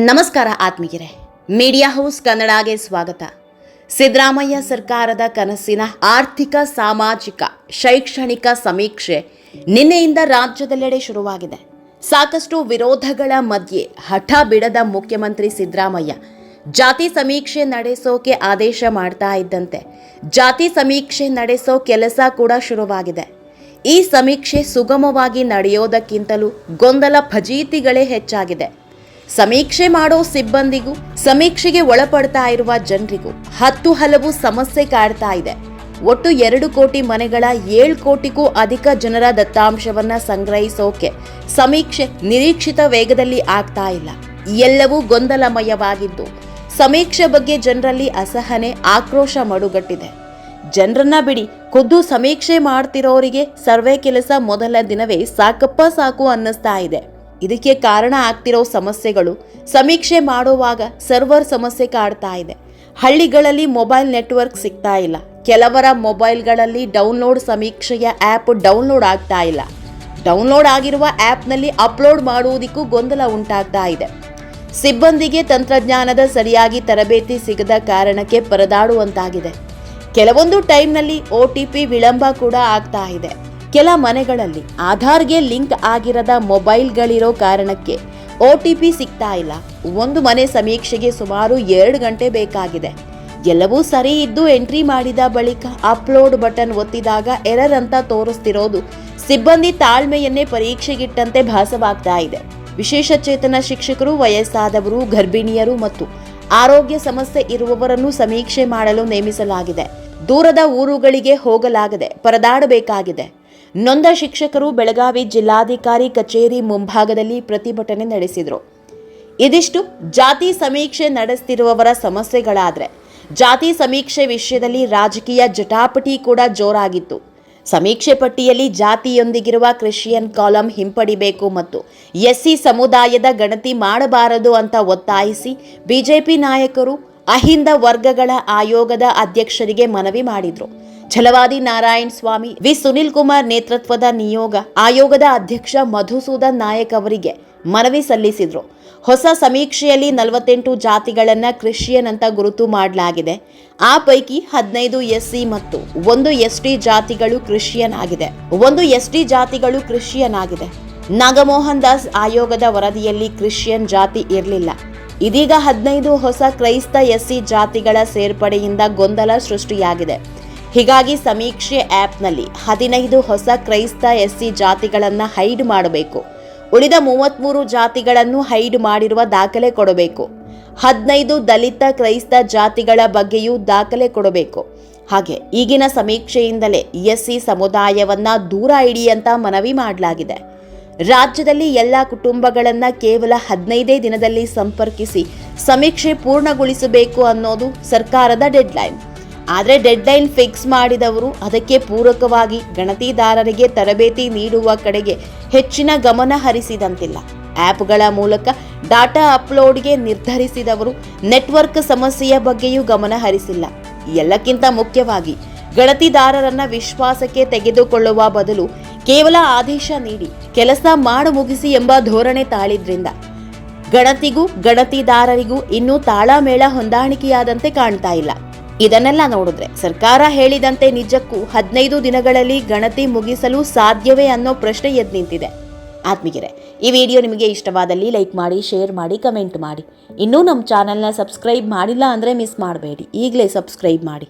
ನಮಸ್ಕಾರ ಆತ್ಮೀಯರೇ. Media house ಕನ್ನಡಗೆ ಸ್ವಾಗತ. ಸಿದ್ದರಾಮಯ್ಯ ಸರ್ಕಾರದ ಕನಸಿನ ಆರ್ಥಿಕ, ಸಾಮಾಜಿಕ, ಶೈಕ್ಷಣಿಕ ಸಮೀಕ್ಷೆ ನಿನ್ನೆಯಿಂದ ರಾಜ್ಯದೆಲ್ಲೆಡೆ ಶುರುವಾಗಿದೆ. ಸಾಕಷ್ಟು ವಿರೋಧಗಳ ಮಧ್ಯೆ ಹಠ ಬಿಡದ ಮುಖ್ಯಮಂತ್ರಿ ಸಿದ್ದರಾಮಯ್ಯ ಜಾತಿ ಸಮೀಕ್ಷೆ ನಡೆಸೋಕೆ ಆದೇಶ ಮಾಡ್ತಾ ಇದ್ದಂತೆ ಜಾತಿ ಸಮೀಕ್ಷೆ ನಡೆಸೋ ಕೆಲಸ ಕೂಡ ಶುರುವಾಗಿದೆ. ಈ ಸಮೀಕ್ಷೆ ಸುಗಮವಾಗಿ ನಡೆಯೋದಕ್ಕಿಂತಲೂ ಗೊಂದಲ ಫಜೀತಿಗಳೇ ಹೆಚ್ಚಾಗಿದೆ. ಸಮೀಕ್ಷೆ ಮಾಡೋ ಸಿಬ್ಬಂದಿಗೂ ಸಮೀಕ್ಷೆಗೆ ಒಳಪಡ್ತಾ ಇರುವ ಜನರಿಗೂ ಹತ್ತು ಹಲವು ಸಮಸ್ಯೆ ಕಾಡ್ತಾ ಇದೆ. ಒಟ್ಟು ಎರಡು ಕೋಟಿ ಮನೆಗಳ ಏಳು ಕೋಟಿಗೂ ಅಧಿಕ ಜನರ ದತ್ತಾಂಶವನ್ನ ಸಂಗ್ರಹಿಸೋಕೆ ಸಮೀಕ್ಷೆ ನಿರೀಕ್ಷಿತ ವೇಗದಲ್ಲಿ ಆಗ್ತಾ ಇಲ್ಲ. ಎಲ್ಲವೂ ಗೊಂದಲಮಯವಾಗಿದ್ದು, ಸಮೀಕ್ಷೆ ಬಗ್ಗೆ ಜನರಲ್ಲಿ ಅಸಹನೆ, ಆಕ್ರೋಶ ಮಡುಗಟ್ಟಿದೆ. ಜನರನ್ನ ಬಿಡಿ, ಖುದ್ದು ಸಮೀಕ್ಷೆ ಮಾಡ್ತಿರೋರಿಗೆ ಸರ್ವೆ ಕೆಲಸ ಮೊದಲ ದಿನವೇ ಸಾಕಪ್ಪ ಸಾಕು ಅನ್ನಿಸ್ತಾ ಇದೆ. ಇದಕ್ಕೆ ಕಾರಣ ಆಗ್ತಿರೋ ಸಮಸ್ಯೆಗಳು ಸಮೀಕ್ಷೆ ಮಾಡುವಾಗ ಸರ್ವರ್ ಸಮಸ್ಯೆ ಕಾಡ್ತಾ ಇದೆ. ಹಳ್ಳಿಗಳಲ್ಲಿ ಮೊಬೈಲ್ ನೆಟ್ವರ್ಕ್ ಸಿಗ್ತಾ ಇಲ್ಲ. ಕೆಲವರ ಮೊಬೈಲ್ಗಳಲ್ಲಿ ಡೌನ್ಲೋಡ್ ಸಮೀಕ್ಷೆಯ ಆ್ಯಪ್ ಡೌನ್ಲೋಡ್ ಆಗ್ತಾ ಇಲ್ಲ. ಡೌನ್ಲೋಡ್ ಆಗಿರುವ ಆ್ಯಪ್ನಲ್ಲಿ ಅಪ್ಲೋಡ್ ಮಾಡುವುದಕ್ಕೂ ಗೊಂದಲ ಉಂಟಾಗ್ತಾ ಇದೆ. ಸಿಬ್ಬಂದಿಗೆ ತಂತ್ರಜ್ಞಾನದ ಸರಿಯಾಗಿ ತರಬೇತಿ ಸಿಗದ ಕಾರಣಕ್ಕೆ ಪರದಾಡುವಂತಾಗಿದೆ. ಕೆಲವೊಂದು ಟೈಮ್ನಲ್ಲಿ ಒ ಟಿ ಪಿ ವಿಳಂಬ ಕೂಡ ಆಗ್ತಾ ಇದೆ. ಕೆಲ ಮನೆಗಳಲ್ಲಿ ಆಧಾರ್ಗೆ ಲಿಂಕ್ ಆಗಿರದ ಮೊಬೈಲ್ಗಳಿರೋ ಕಾರಣಕ್ಕೆ ಒ ಟಿ ಪಿ ಸಿಗ್ತಾ ಇಲ್ಲ. ಒಂದು ಮನೆ ಸಮೀಕ್ಷೆಗೆ ಸುಮಾರು ಎರಡು ಗಂಟೆ ಬೇಕಾಗಿದೆ. ಎಲ್ಲವೂ ಸರಿ ಇದ್ದು ಎಂಟ್ರಿ ಮಾಡಿದ ಬಳಿಕ ಅಪ್ಲೋಡ್ ಬಟನ್ ಒತ್ತಿದಾಗ ಎರರ್ ಅಂತ ತೋರಿಸ್ತಿರೋದು ಸಿಬ್ಬಂದಿ ತಾಳ್ಮೆಯನ್ನೇ ಪರೀಕ್ಷೆಗಿಟ್ಟಂತೆ ಭಾಸವಾಗ್ತಾ ಇದೆ. ವಿಶೇಷ ಚೇತನ ಶಿಕ್ಷಕರು, ವಯಸ್ಸಾದವರು, ಗರ್ಭಿಣಿಯರು ಮತ್ತು ಆರೋಗ್ಯ ಸಮಸ್ಯೆ ಇರುವವರನ್ನು ಸಮೀಕ್ಷೆ ಮಾಡಲು ನೇಮಿಸಲಾಗಿದೆ. ದೂರದ ಊರುಗಳಿಗೆ ಹೋಗಲಾಗದೆ ಪರದಾಡಬೇಕಾಗಿದೆ. ನೊಂದ ಶಿಕ್ಷಕರು ಬೆಳಗಾವಿ ಜಿಲ್ಲಾಧಿಕಾರಿ ಕಚೇರಿ ಮುಂಭಾಗದಲ್ಲಿ ಪ್ರತಿಭಟನೆ ನಡೆಸಿದರು. ಇದಿಷ್ಟು ಜಾತಿ ಸಮೀಕ್ಷೆ ನಡೆಸ್ತಿರುವವರ ಸಮಸ್ಯೆಗಳಾದರೆ. ಜಾತಿ ಸಮೀಕ್ಷೆ ವಿಷಯದಲ್ಲಿ ರಾಜಕೀಯ ಜಟಾಪಟಿ ಕೂಡ ಜೋರಾಗಿತ್ತು. ಸಮೀಕ್ಷೆ ಪಟ್ಟಿಯಲ್ಲಿ ಜಾತಿಯೊಂದಿಗಿರುವ ಕ್ರಿಶ್ಚಿಯನ್ ಕಾಲಂ ಹಿಂಪಡಿಬೇಕು ಮತ್ತು ಎಸ್ಸಿ ಸಮುದಾಯದ ಗಣತಿ ಮಾಡಬಾರದು ಅಂತ ಒತ್ತಾಯಿಸಿ ಬಿಜೆಪಿ ನಾಯಕರು ಅಹಿಂದ ವರ್ಗಗಳ ಆಯೋಗದ ಅಧ್ಯಕ್ಷರಿಗೆ ಮನವಿ ಮಾಡಿದ್ರು. ಛಲವಾದಿ ನಾರಾಯಣ್ ಸ್ವಾಮಿ ವಿ ಸುನಿಲ್ ಕುಮಾರ್ ನೇತೃತ್ವದ ನಿಯೋಗ ಆಯೋಗದ ಅಧ್ಯಕ್ಷ ಮಧುಸೂದನ್ ನಾಯಕ್ ಅವರಿಗೆ ಮನವಿ ಸಲ್ಲಿಸಿದ್ರು. ಹೊಸ ಸಮೀಕ್ಷೆಯಲ್ಲಿ ನಲವತ್ತೆಂಟು ಜಾತಿಗಳನ್ನು ಕ್ರಿಶ್ಚಿಯನ್ ಅಂತ ಗುರುತು ಮಾಡಲಾಗಿದೆ. ಆ ಪೈಕಿ ಹದಿನೈದು ಎಸ್ಸಿ ಮತ್ತು ಒಂದು ಎಸ್ಟಿ ಜಾತಿಗಳು ಕ್ರಿಶ್ಚಿಯನ್ ಆಗಿದೆ ಒಂದು ಎಸ್ಟಿ ಜಾತಿಗಳು ಕ್ರಿಶ್ಚಿಯನ್ ಆಗಿದೆ ನಾಗಮೋಹನ್ ದಾಸ್ ಆಯೋಗದ ವರದಿಯಲ್ಲಿ ಕ್ರಿಶ್ಚಿಯನ್ ಜಾತಿ ಇರಲಿಲ್ಲ. ಇದೀಗ ಹದಿನೈದು ಹೊಸ ಕ್ರೈಸ್ತ ಎಸ್ಸಿ ಜಾತಿಗಳ ಸೇರ್ಪಡೆಯಿಂದ ಗೊಂದಲ ಸೃಷ್ಟಿಯಾಗಿದೆ. ಹೀಗಾಗಿ ಸಮೀಕ್ಷೆ ಆ್ಯಪ್ನಲ್ಲಿ ಹದಿನೈದು ಹೊಸ ಕ್ರೈಸ್ತ ಎಸ್ಸಿ ಜಾತಿಗಳನ್ನು ಹೈಡ್ ಮಾಡಬೇಕು. ಉಳಿದ ಮೂವತ್ತ್ಮೂರು ಜಾತಿಗಳನ್ನು ಹೈಡ್ ಮಾಡಿರುವ ದಾಖಲೆ ಕೊಡಬೇಕು. ಹದಿನೈದು ದಲಿತ ಕ್ರೈಸ್ತ ಜಾತಿಗಳ ಬಗ್ಗೆಯೂ ದಾಖಲೆ ಕೊಡಬೇಕು. ಹಾಗೆ ಈಗಿನ ಸಮೀಕ್ಷೆಯಿಂದಲೇ ಎಸ್ಸಿ ಸಮುದಾಯವನ್ನು ದೂರ ಇಡಿ ಅಂತ ಮನವಿ ಮಾಡಲಾಗಿದೆ. ರಾಜ್ಯದಲ್ಲಿ ಎಲ್ಲ ಕುಟುಂಬಗಳನ್ನು ಕೇವಲ ಹದಿನೈದೇ ದಿನದಲ್ಲಿ ಸಂಪರ್ಕಿಸಿ ಸಮೀಕ್ಷೆ ಪೂರ್ಣಗೊಳಿಸಬೇಕು ಅನ್ನೋದು ಸರ್ಕಾರದ ಡೆಡ್ಲೈನ್. ಆದರೆ ಡೆಡ್ಲೈನ್ ಫಿಕ್ಸ್ ಮಾಡಿದವರು ಅದಕ್ಕೆ ಪೂರಕವಾಗಿ ಗಣತಿದಾರರಿಗೆ ತರಬೇತಿ ನೀಡುವ ಕಡೆಗೆ ಹೆಚ್ಚಿನ ಗಮನ ಹರಿಸಿದಂತಿಲ್ಲ. ಆ್ಯಪ್ಗಳ ಮೂಲಕ ಡಾಟಾ ಅಪ್ಲೋಡ್ಗೆ ನಿರ್ಧರಿಸಿದವರು ನೆಟ್ವರ್ಕ್ ಸಮಸ್ಯೆಯ ಬಗ್ಗೆಯೂ ಗಮನ ಹರಿಸಿಲ್ಲ. ಎಲ್ಲಕ್ಕಿಂತ ಮುಖ್ಯವಾಗಿ ಗಣತಿದಾರರನ್ನ ವಿಶ್ವಾಸಕ್ಕೆ ತೆಗೆದುಕೊಳ್ಳುವ ಬದಲು ಕೇವಲ ಆದೇಶ ನೀಡಿ ಕೆಲಸ ಮಾಡು ಮುಗಿಸಿ ಎಂಬ ಧೋರಣೆ ತಾಳಿದ್ರಿಂದ ಗಣತಿಗೂ ಗಣತಿದಾರರಿಗೂ ಇನ್ನೂ ತಾಳಮೇಳ ಹೊಂದಾಣಿಕೆಯಾದಂತೆ ಕಾಣ್ತಾ ಇಲ್ಲ. ಇದನ್ನೆಲ್ಲ ನೋಡಿದ್ರೆ ಸರ್ಕಾರ ಹೇಳಿದಂತೆ ನಿಜಕ್ಕೂ ಹದಿನೈದು ದಿನಗಳಲ್ಲಿ ಗಣತಿ ಮುಗಿಸಲು ಸಾಧ್ಯವೇ ಅನ್ನೋ ಪ್ರಶ್ನೆ ಎದ್ದು ನಿಂತಿದೆ. ಆತ್ಮೀಗೆರೆ ಈ ವಿಡಿಯೋ ನಿಮಗೆ ಇಷ್ಟವಾದಲ್ಲಿ ಲೈಕ್ ಮಾಡಿ, ಶೇರ್ ಮಾಡಿ, ಕಮೆಂಟ್ ಮಾಡಿ. ಇನ್ನೂ ನಮ್ಮ ಚಾನಲ್ನ ಸಬ್ಸ್ಕ್ರೈಬ್ ಮಾಡಿಲ್ಲ ಅಂದರೆ ಮಿಸ್ ಮಾಡಬೇಡಿ. ಈಗಲೇ ಸಬ್ಸ್ಕ್ರೈಬ್ ಮಾಡಿ.